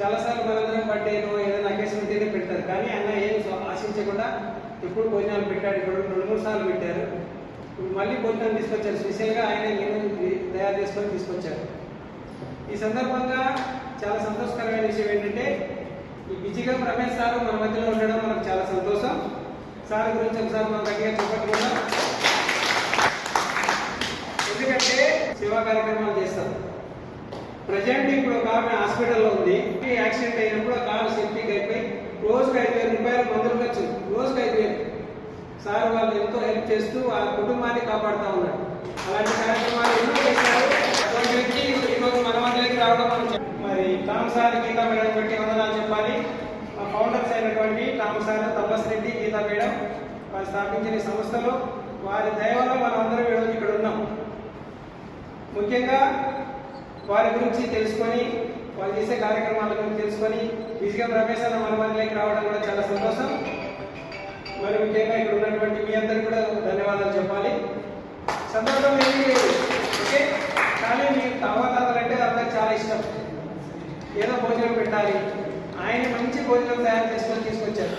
చాలాసార్లు మనందరం బర్త్డేనో ఏదైనా అకేషన్ ఉంటేనే పెడతారు. కానీ అన్న ఏం ఆశించకుండా ఎప్పుడు భోజనాలు పెట్టాడు. ఇప్పుడు రెండు మూడు సార్లు పెట్టారు. ఇప్పుడు మళ్ళీ భోజనాలు తీసుకొచ్చారు. స్పెషల్గా ఆయన నేను తయారు చేసుకొని తీసుకొచ్చారు. ఈ సందర్భంగా చాలా సంతోషకరమైన విషయం ఏంటంటే ఈ బిజీగా రమేష్ సార్ మన మధ్యలో ఉండడం మనకు చాలా సంతోషం. సార్ గురించి ఒకసారి మనం గట్టిగా చెప్పకుండా ఎందుకంటే సేవా కార్యక్రమాలు చేస్తాం ప్రజెంట్ ఇప్పుడు ఒక ఆమె హాస్పిటల్లో ఉంది. యాక్సిడెంట్ అయినప్పుడు ఆ కారు సెప్టిక్ అయిపోయి రోజుకి ఐదు వేల రూపాయలు మందులు ఖర్చు. రోజుకి ఐదు వేలు. సార్ వాళ్ళు ఎంతో హెల్ప్ చేస్తూ ఆ కుటుంబాన్ని కాపాడుతూ ఉన్నారు. అలాంటి కార్యక్రమాలు ఎన్నో చేశారు. అటువంటి వ్యక్తి ఈరోజు మన మధ్యలోకి రావడం మరి టామ్ సార్ గీతా మేడం బట్టి వందనాలు చెప్పాలి. మా ఫౌండర్స్ అయినటువంటి Tom sir Tapas Reddy Geeta madam వారు స్థాపించిన సంస్థలో వారి దయ వల్ల మనం అందరం ఈరోజు ఇక్కడ ఉన్నాం. ముఖ్యంగా వారి గురించి తెలుసుకొని వాళ్ళు చేసే కార్యక్రమాల గురించి తెలుసుకొని బిజీగా రమేష్ అన్న మన మందిలోకి రావడం కూడా చాలా సంతోషం. మరి ముఖ్యంగా ఇక్కడ ఉన్నటువంటి మీ అందరికి కూడా ధన్యవాదాలు చెప్పాలి. సందర్భం ఏంటి ఓకే? కానీ మీకు తవ్వతాతలు అంటే అందరికి చాలా ఇష్టం. ఏదో భోజనం పెట్టాలి. ఆయన మంచి భోజనం తయారు చేసుకొని తీసుకొచ్చారు.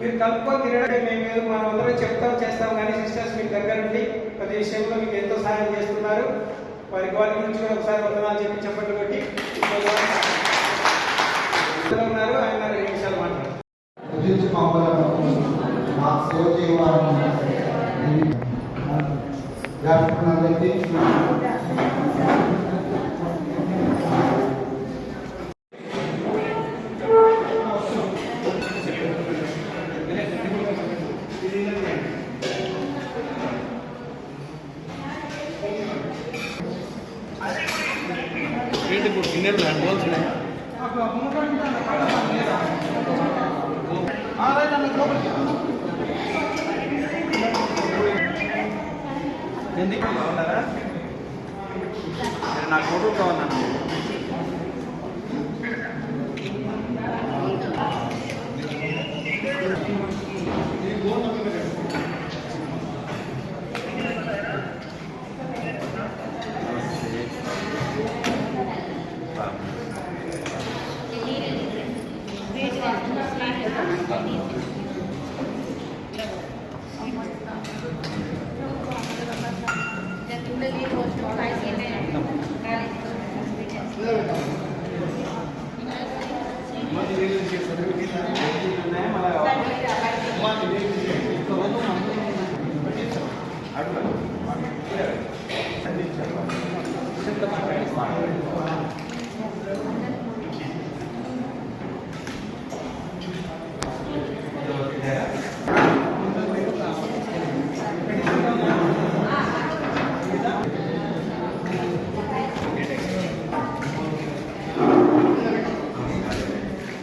మీరు కలుపుకొని తినడం మేము మీరు మనం అందరం చెప్తాం చేస్తాం కానీ సిస్టర్స్ మీకు దగ్గర నుండి ప్రతి విషయంలో మీకు ఎంతో సహాయం చేస్తున్నారు. వారికి వారి గురించి కూడా ఒకసారి వందనాలు చెప్పి చెప్పట్లు కొట్టి ఉన్నారు ఆయన రెండు నిమిషాలు మాట్లాడారు ఎందుకు బాగున్నారా? నా కొడుకు కావాలన్నా.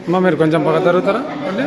అమ్మా మీరు కొంచెం బాగా జరుగుతారా అంటే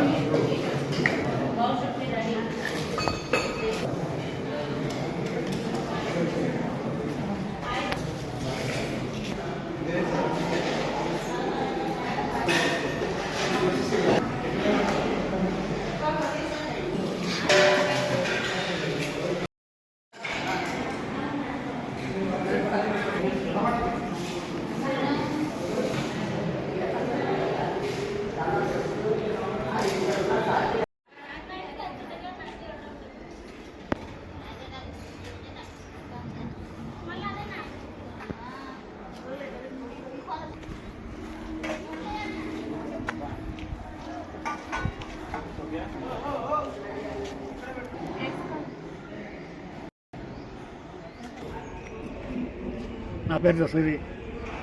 పేరు దశరథి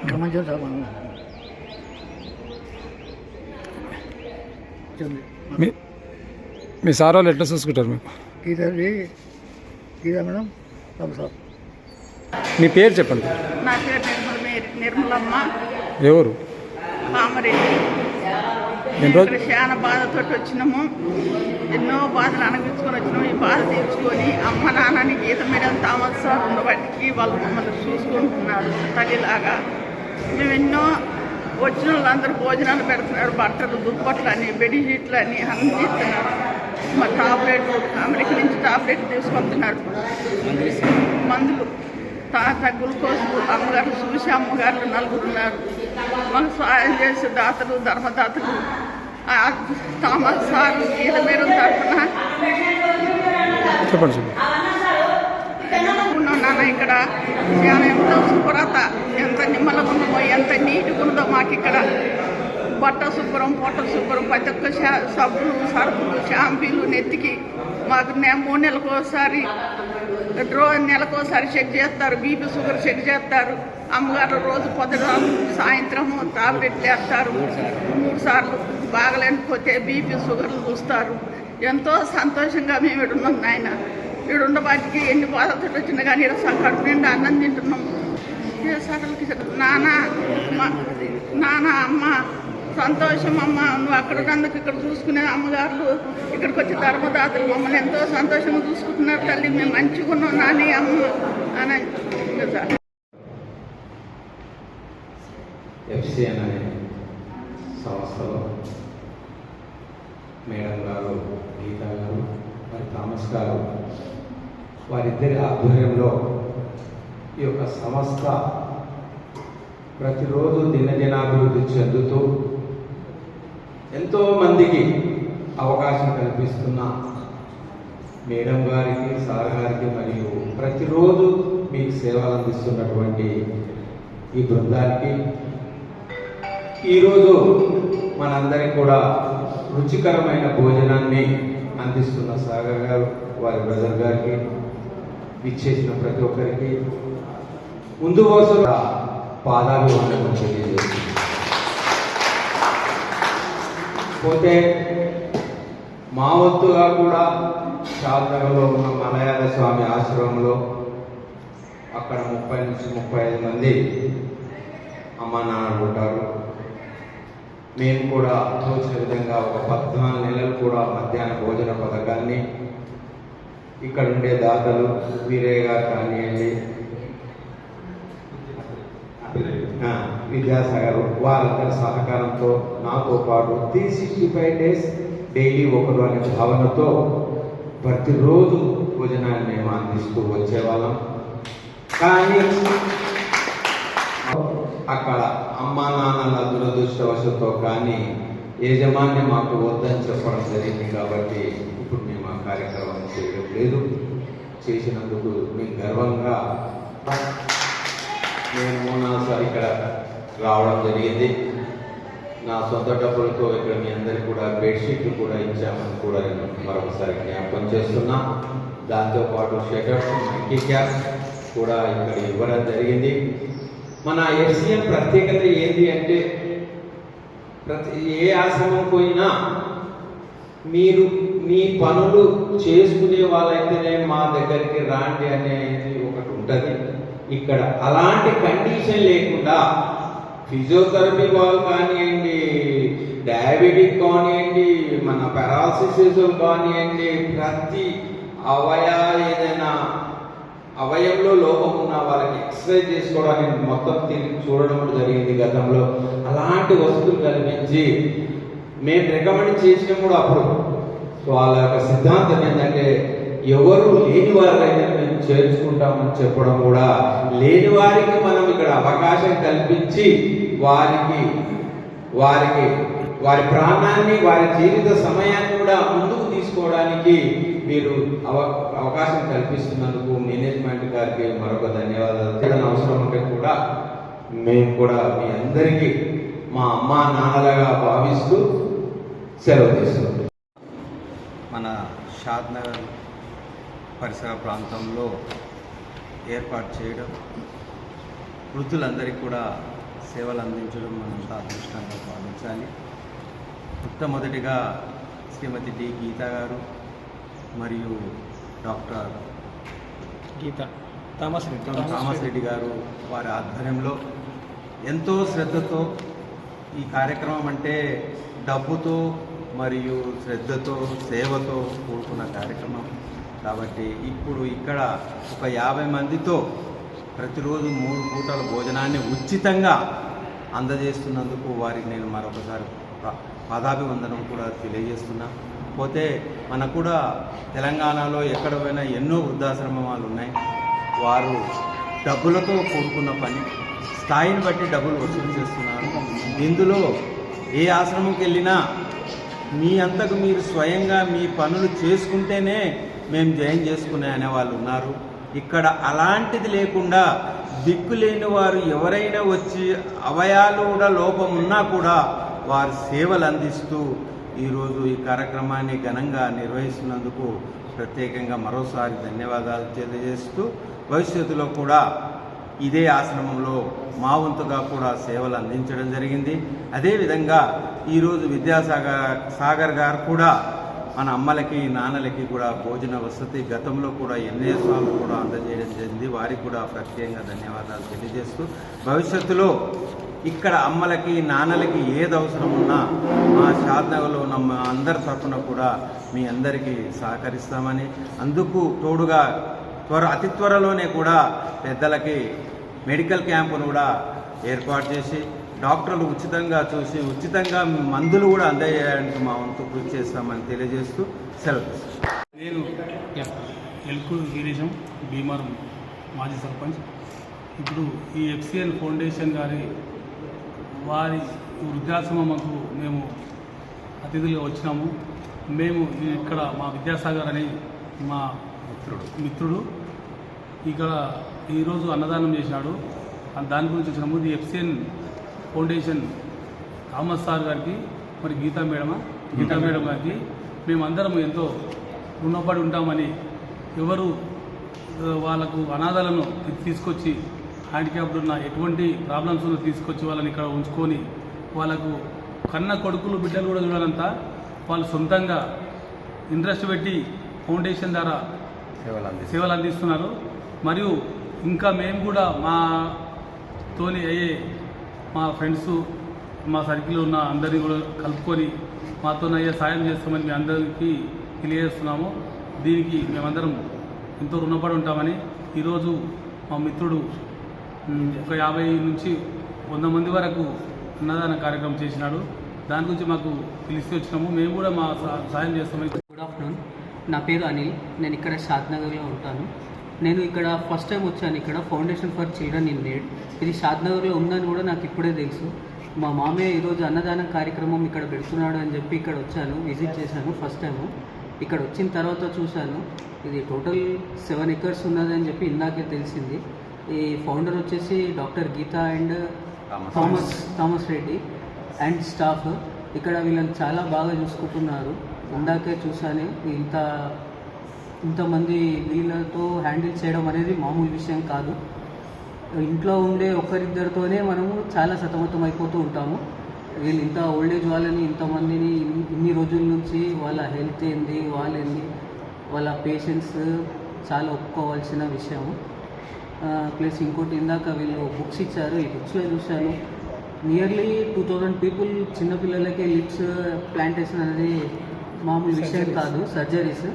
ఖమ్మంచం సామాను వచ్చింది మీ మీ సార్ వాళ్ళు ఎట్లా చూసుకుంటారు మీకు? గీతది గీత మేడం బాబు సార్. మీ పేరు చెప్పండి. నా పేరు నిర్మలమ్మ. ఎవరు? కామరెడ్డి ఇక్కడ చాలా బాధతో వచ్చినాము. ఎన్నో బాధలు అనిపించుకొని వచ్చినాము. ఈ బాధ తీర్చుకొని అమ్మ నాన్నని గీత మీద తామస్ సార్ ఉండబట్టికి వాళ్ళు మమ్మల్ని చూసుకుంటున్నారు. తల్లిలాగా. మేము ఎన్నో వచ్చిన వాళ్ళందరూ భోజనాలు పెడుతున్నారు. బట్టలు దుప్పట్లు అని బెడ్షీట్లు అని అన్ని ఇస్తున్నారు. మా టాబ్లెట్లు అమెరికా నుంచి టాబ్లెట్ తీసుకుంటున్నారు మందులు తాత గ్లూకోజ్ అమ్మగారు చూసి అమ్మగారు నలుగురున్నారు. మాకు సహాయం చేసే దాతలు ధర్మదాతలు థామస్ సార్ గీత మీరు తరఫున చెప్పండి చెప్పండి. ఉన్నాం నాన్న ఇక్కడ? చాలా ఎంతో శుభ్రత ఎంత నిమ్మలంగా ఉన్నామో ఎంత నీట్గా ఉందో మాకు ఇక్కడ బట్ట శుభ్రం పొట్ట శుభ్రం ప్రతి ఒక్క షా- సబ్బులు సరుకులు షాంపీలు నెత్తికి మాకు మూడు నెలలకు ఒకసారి రో నెలకోసారి చెక్ చేస్తారు బీపీ షుగర్ చెక్ చేస్తారు. అమ్మగారు రోజు పొద్దున సాయంత్రం టాబ్లెట్లు వేస్తారు. మూడు సార్లు. బాగలేకపోతే బీపీ షుగర్లు చూస్తారు. ఎంతో సంతోషంగా మేము ఇక్కడ ఉన్నాం నాయన. ఇక్కడ ఉండబాటికి ఎన్ని బాధలు వచ్చినా కానీ ఇక్కడ కడుపు నిండా అన్నం తింటున్నాం. ఏ సకలకి నాన్న నాన్న అమ్మ సంతోషం అమ్మ. నువ్వు అక్కడ ఉన్నందుకు ఇక్కడ చూసుకునే అమ్మగారులు ఇక్కడికి వచ్చి ధర్మదాతలు మమ్మల్ని ఎంతో సంతోషంగా చూసుకుంటున్నారు తల్లి. మేము మంచిగా ఉన్నాం నాని అమ్మ అని ఎఫ్సీ అనే సంస్థలో మేడం గారు గీత గారు మరి థామస్ గారు వారిద్దరి ఆధ్వర్యంలో ఈ యొక్క సంస్థ ప్రతిరోజు దినదినాభివృద్ధి చెందుతూ ఎంతోమందికి అవకాశం కల్పిస్తున్న మేడం గారికి సార్ గారికి మరియు ప్రతిరోజు మీకు సేవలు అందిస్తున్నటువంటి ఈ బృందానికి ఈరోజు మనందరికీ కూడా రుచికరమైన భోజనాన్ని అందిస్తున్న సాగర్ గారు వారి బ్రదర్ గారికి ఇచ్చేసిన ప్రతి ఒక్కరికి ముందు వరుసగా పాదాభివందనం తెలియజేస్తుంది పోతే మా వంతుగా కూడా షాద్నగర్లో ఉన్న మలయాళ స్వామి ఆశ్రమంలో అక్కడ ముప్పై నుంచి ముప్పై ఐదు మంది అమ్మ నాన్న ఉంటారు. మేము కూడా తోచిన విధంగా ఒక పద్నాలుగు నెలలు కూడా మధ్యాహ్న భోజన పథకాన్ని ఇక్కడ ఉండే దాతలు వీరయ్య గారు కానివ్వండి విద్యాసాగర్ వారందరి సహకారంతో నాతో పాటు three sixty five days daily ఒకరు అనే భావనతో ప్రతిరోజు భోజనాన్ని మేము అందిస్తూ వచ్చేవాళ్ళం. కానీ అక్కడ అమ్మా నాన్నల దురదృష్టవశతో కానీ యజమాని మాకు వద్దని చెప్పడం జరిగింది కాబట్టి ఇప్పుడు మేము ఆ కార్యక్రమం చేయడం లేదు. చేసినందుకు మేము గర్వంగా నేను మూడుసారి ఇక్కడ రావడం జరిగింది. నా సొంత డబ్బులతో ఇక్కడ మీ అందరికీ కూడా బెడ్షీట్లు కూడా ఇచ్చామని కూడా నేను మరొకసారి జ్ఞాపకం చేస్తున్నా. దాంతోపాటు షటర్స్ మంకీ క్యాప్ కూడా ఇక్కడ ఇవ్వడం జరిగింది. మన ఎఫ్సిఎం ప్రత్యేకత ఏంటి అంటే ప్రతి ఏ ఆశ్రమం పోయినా మీరు మీ పనులు చేసుకునే వాళ్ళైతేనే మా దగ్గరికి రాండి అనేది ఒకటి ఉంటుంది. ఇక్కడ అలాంటి కండిషన్ లేకుండా ఫిజియోథెరపీ వాళ్ళు కానివ్వండి డయాబెటిక్ కానివ్వండి మన పెరాలసిస్ కానివ్వండి ప్రతి అవయా ఏదైనా అవయంలో లోపం ఉన్న వాళ్ళకి ఎక్సర్సైజ్ చేసుకోవడానికి మొత్తం తిరిగి చూడడం జరిగింది గతంలో. అలాంటి వస్తువులు కల్పించి మేము రికమెండ్ చేసినప్పుడు కూడా అప్పుడు. వాళ్ళ యొక్క సిద్ధాంతం ఏంటంటే ఎవరు లేని వారికైతే మేము చేర్చుకుంటామని చెప్పడం కూడా లేని వారికి మనం ఇక్కడ అవకాశం కల్పించి వారికి వారికి వారి ప్రాణాన్ని వారి జీవిత సమయాన్ని కూడా ముందుకు తీసుకోవడానికి మీరు అవ అవకాశం కల్పిస్తున్నందుకు మేనేజ్మెంట్ గారికి మరొక ధన్యవాదాలు. ఏదైనా అవసరం ఉంటే కూడా మేము కూడా మీ అందరికీ మా అమ్మా నాన్నలుగా భావిస్తూ సెలవు చేస్తున్నాం మన షాద్ నగర్ పరిసర ప్రాంతంలో ఏర్పాటు చేయడం వృద్ధులందరికీ కూడా సేవలు అందించడం మనంతా అదృష్టంగా భావించాలి. మొట్టమొదటిగా శ్రీమతి డి గీత గారు మరియు doctor Geetha Thomas Reddy Thomas Reddy garu వారి ఆధ్వర్యంలో ఎంతో శ్రద్ధతో ఈ కార్యక్రమం అంటే డబ్బుతో మరియు శ్రద్ధతో సేవతో కూడుకున్న కార్యక్రమం. కాబట్టి ఇప్పుడు ఇక్కడ ఒక యాభై మందితో ప్రతిరోజు మూడు పూటల భోజనాన్ని ఉచితంగా అందజేస్తున్నందుకు వారికి నేను మరొకసారి పాదాభివందనం కూడా తెలియజేస్తున్నా. పోతే మనకు కూడా తెలంగాణలో ఎక్కడ పోయినా ఎన్నో వృద్ధాశ్రమాలు ఉన్నాయి. వారు డబ్బులతో కూడుకున్న పని స్థాయిని బట్టి డబ్బులు వసూలు చేస్తున్నారు. ఇందులో ఏ ఆశ్రమంకి వెళ్ళినా మీ అంతకు మీరు స్వయంగా మీ పనులు చేసుకుంటేనే మేము జయం చేసుకునే అనేవాళ్ళు ఉన్నారు. ఇక్కడ అలాంటిది లేకుండా దిక్కు లేని వారు ఎవరైనా వచ్చి అవయాలు కూడా లోపం ఉన్నా కూడా వారు సేవలు అందిస్తూ ఈరోజు ఈ కార్యక్రమాన్ని ఘనంగా నిర్వహిస్తున్నందుకు ప్రత్యేకంగా మరోసారి ధన్యవాదాలు తెలియజేస్తూ భవిష్యత్తులో కూడా ఇదే ఆశ్రమంలో మా వంతుగా కూడా సేవలు అందించడం జరిగింది. అదేవిధంగా ఈరోజు విద్యాసాగర్ సాగర్ గారు కూడా మన అమ్మలకి నాన్నలకి కూడా భోజన వసతి గతంలో కూడా ఎన్ఏ స్వామి కూడా అందజేయడం జరిగింది. వారికి కూడా ప్రత్యేకంగా ధన్యవాదాలు తెలియజేస్తూ భవిష్యత్తులో ఇక్కడ అమ్మలకి నాన్నలకి ఏది అవసరం ఉన్నా మా షాద్నగర్లో ఉన్న మా అందరి తరఫున కూడా మీ అందరికీ సహకరిస్తామని అందుకు తోడుగా త్వర అతి త్వరలోనే కూడా పెద్దలకి మెడికల్ క్యాంపును కూడా ఏర్పాటు చేసి డాక్టర్లు ఉచితంగా చూసి ఉచితంగా మందులు కూడా అందజేయడానికి మా వంతు కృషి చేస్తామని తెలియజేస్తూ సెలవు నేను ఎల్కూరు గిరీశం భీమారం మాజీ సర్పంచ్. ఇప్పుడు ఈ ఎఫ్సిఎల్ ఫౌండేషన్ గారి వారి వృద్ధాశ్రమంకు మేము అతిథులుగా వచ్చినాము. మేము ఇక్కడ మా విద్యాసాగర్ అని మా మిత్రుడు. మిత్రుడు. ఇక్కడ ఈరోజు అన్నదానం చేసినాడు దాని గురించి వచ్చినాము ఇది ఎఫ్సిఎన్ ఫౌండేషన్ థామస్ సార్ గారికి మరి గీతా మేడమ? గీతా మేడం గారికి మేమందరం ఎంతో రుణపడి ఉంటామని ఎవరు వాళ్ళకు అనాథాలను తీసుకొచ్చి హ్యాండిక్యాప్డ్ ఉన్న ఎటువంటి ప్రాబ్లమ్స్ ఉన్న తీసుకొచ్చి వాళ్ళని ఇక్కడ ఉంచుకొని వాళ్ళకు కన్న కొడుకులు బిడ్డలు కూడా చూడాలంతా వాళ్ళు సొంతంగా ఇంట్రెస్ట్ పెట్టి ఫౌండేషన్ ద్వారా సేవలు అందిస్తాం సేవలు అందిస్తున్నారు. మరియు ఇంకా మేము కూడా మా తోని అయ్యే మా ఫ్రెండ్స్ మా సర్కిల్లో ఉన్న అందరినీ కూడా కలుపుకొని మాతో అయ్యే సాయం చేస్తామని మీ అందరికీ తెలియజేస్తున్నాము. దీనికి మేమందరం ఎంతో రుణపడి ఉంటామని ఈరోజు మా మిత్రుడు ఒక యాభై నుంచి వంద మంది వరకు అన్నదాన కార్యక్రమం చేసినాడు. దాని గురించి మాకు తెలిసి వచ్చినాము. మేము కూడా మా సహాయం సాయం చేస్తామని గుడ్ ఆఫ్టర్నూన్ నా పేరు అనిల్. నేను ఇక్కడ షాద్నగర్లో ఉంటాను. నేను ఇక్కడ ఫస్ట్ టైం వచ్చాను. ఇక్కడ foundation for children in need ఇది షాద్నగర్లో ఉందని కూడా నాకు ఇప్పుడే తెలుసు. మా మామయ్య ఈరోజు అన్నదాన కార్యక్రమం ఇక్కడ పెడుతున్నాడు అని చెప్పి ఇక్కడ వచ్చాను. విజిట్ చేశాను ఫస్ట్ టైము. ఇక్కడ వచ్చిన తర్వాత చూశాను. ఇది టోటల్ సెవెన్ ఎకర్స్ ఉన్నదని చెప్పి ఇందాకే తెలిసింది. ఈ ఫౌండర్ వచ్చేసి doctor Geetha and Thomas. Thomas Reddy. And staff. ఇక్కడ వీళ్ళని చాలా బాగా చూసుకుంటున్నారు. ఇందాకే చూసాను ఇంత ఇంతమంది వీళ్ళతో హ్యాండిల్ చేయడం అనేది మామూలు విషయం కాదు. ఇంట్లో ఉండే ఒకరిద్దరితోనే మనము చాలా సతమతం అయిపోతూ ఉంటాము. వీళ్ళు ఇంత ఓల్డేజ్ వాళ్ళని ఇంతమందిని ఇన్ని- ఇన్ని రోజుల నుంచి వాళ్ళ హెల్త్ ఏంది వాళ్ళేంది వాళ్ళ పేషెంట్స్ చాలా ఒప్పుకోవాల్సిన విషయము. ప్లస్ ఇంకోటి ఇందాక వీళ్ళు బుక్స్ ఇచ్చారు ఈ బుక్స్లో చూశాను. నియర్లీ టూ థౌజండ్ పీపుల్ చిన్నపిల్లలకి లిప్స్ ప్లాంటేషన్ అనేది మామూలు విషయం కాదు సర్జరీస్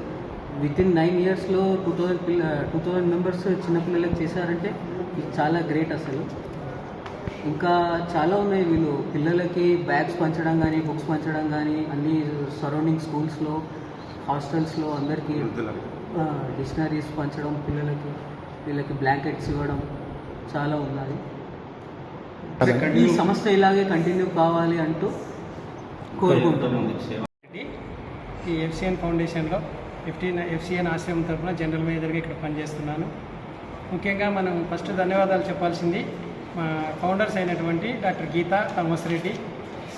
విత్ ఇన్ నైన్ ఇయర్స్లో టూ థౌజండ్ పిల్ల టూ థౌజండ్ మెంబర్స్ చిన్నపిల్లలకి చేశారంటే ఇది చాలా గ్రేట్ అసలు. ఇంకా చాలా ఉన్నాయి వీళ్ళు. పిల్లలకి బ్యాగ్స్ పంచడం కానీ బుక్స్ పంచడం కానీ అన్ని సరౌండింగ్ స్కూల్స్లో హాస్టల్స్లో అందరికీ. డిక్షనరీస్ పంచడం పిల్లలకి. వీళ్ళకి బ్లాంకెట్స్ ఇవ్వడం చాలా ఉన్నాయి ఈ సంస్థ ఇలాగే కంటిన్యూ కావాలి అంటూ కోరుకుంటున్నాను ఈ ఎఫ్సిఎన్ ఫౌండేషన్లో ఎఫ్టీన్ ఎఫ్సిఎన్ ఆశ్రమం తరఫున జనరల్ మేనేజర్గా ఇక్కడ పనిచేస్తున్నాను. ముఖ్యంగా మనం ఫస్ట్ ధన్యవాదాలు చెప్పాల్సింది మా ఫౌండర్స్ అయినటువంటి డాక్టర్ గీతా థామస్ రెడ్డి.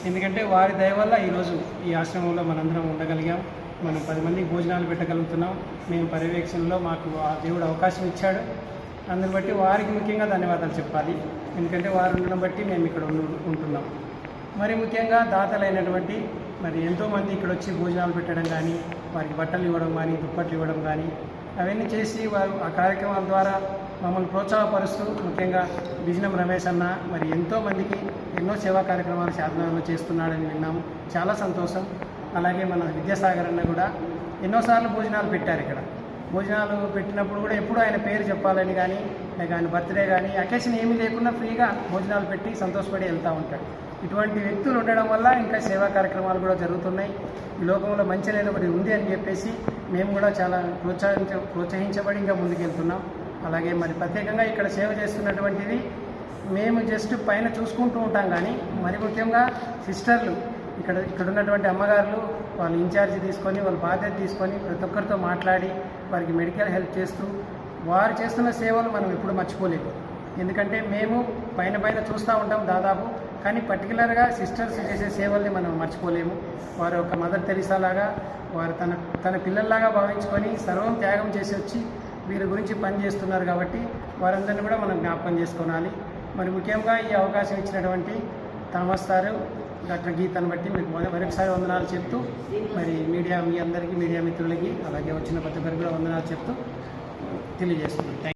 ఎందుకంటే వారి దయ వల్ల ఈరోజు ఈ ఆశ్రమంలో మనందరం ఉండగలిగాం. మనం పది మందికి భోజనాలు పెట్టగలుగుతున్నాం. మేము పర్యవేక్షణలో మాకు ఆ దేవుడు అవకాశం ఇచ్చాడు. అందుని బట్టి వారికి ముఖ్యంగా ధన్యవాదాలు చెప్పాలి. ఎందుకంటే వారు ఉండడం బట్టి మేము ఇక్కడ ఉంటున్నాం. మరి ముఖ్యంగా దాతలైనటువంటి మరి ఎంతోమంది ఇక్కడ వచ్చి భోజనాలు పెట్టడం కానీ వారికి బట్టలు ఇవ్వడం కానీ దుప్పట్లు ఇవ్వడం కానీ అవన్నీ చేసి వారు ఆ కార్యక్రమాల ద్వారా మమ్మల్ని ప్రోత్సాహపరుస్తూ ముఖ్యంగా బిజినం రమేష్ అన్న మరి ఎంతోమందికి ఎన్నో సేవా కార్యక్రమాలు శాసనంలో చేస్తున్నాడని విన్నాము. చాలా సంతోషం. అలాగే మన విద్యాసాగర్ అన్న కూడా ఎన్నోసార్లు భోజనాలు పెట్టారు ఇక్కడ. భోజనాలు పెట్టినప్పుడు కూడా ఎప్పుడు ఆయన పేరు చెప్పాలని కానీ లేక ఆయన బర్త్డే కానీ అకేషన్ ఏమీ లేకుండా ఫ్రీగా భోజనాలు పెట్టి సంతోషపడి వెళ్తూ ఉంటాడు. ఇటువంటి వ్యక్తులు ఉండడం వల్ల ఇంకా సేవా కార్యక్రమాలు కూడా జరుగుతున్నాయి. ఈ లోకంలో మంచి అనేది ఒకటి ఉంది అని చెప్పేసి మేము కూడా చాలా ప్రోత్సహించ ప్రోత్సహించబడి ఇంకా ముందుకెళ్తున్నాం. అలాగే మరి ప్రత్యేకంగా ఇక్కడ సేవ చేస్తున్నటువంటిది మేము జస్ట్ పైన చూసుకుంటూ ఉంటాం కానీ మరి ముఖ్యంగా సిస్టర్లు ఇక్కడ ఇక్కడ ఉన్నటువంటి అమ్మగారులు వాళ్ళు ఇన్ఛార్జ్ తీసుకొని వాళ్ళ బాధ్యత తీసుకొని ప్రతి ఒక్కరితో మాట్లాడి వారికి మెడికల్ హెల్ప్ చేస్తూ వారు చేస్తున్న సేవలు మనం ఎప్పుడు మర్చిపోలేము. ఎందుకంటే మేము పైన పైన చూస్తూ ఉంటాం దాదాపు కానీ పర్టికులర్గా సిస్టర్స్ చేసే సేవల్ని మనం మర్చిపోలేము. వారు ఒక మదర్ తెరిసాలాగా వారు తన తన పిల్లల్లాగా భావించుకొని సర్వం త్యాగం చేసి వచ్చి వీరి గురించి పని చేస్తున్నారు కాబట్టి వారందరినీ కూడా మనం జ్ఞాపకం చేసుకోవాలి. మరి ముఖ్యంగా ఈ అవకాశం ఇచ్చినటువంటి థామస్ సారు డాక్టర్ గీతను బట్టి మీకు మరొకసారి వందనాలు చెప్తూ మరి మీడియా మీ అందరికీ మీడియా మిత్రులకి అలాగే వచ్చిన ప్రతి ఒక్కరికి కూడా వందనాలు చెప్తూ తెలియజేస్తున్నాను.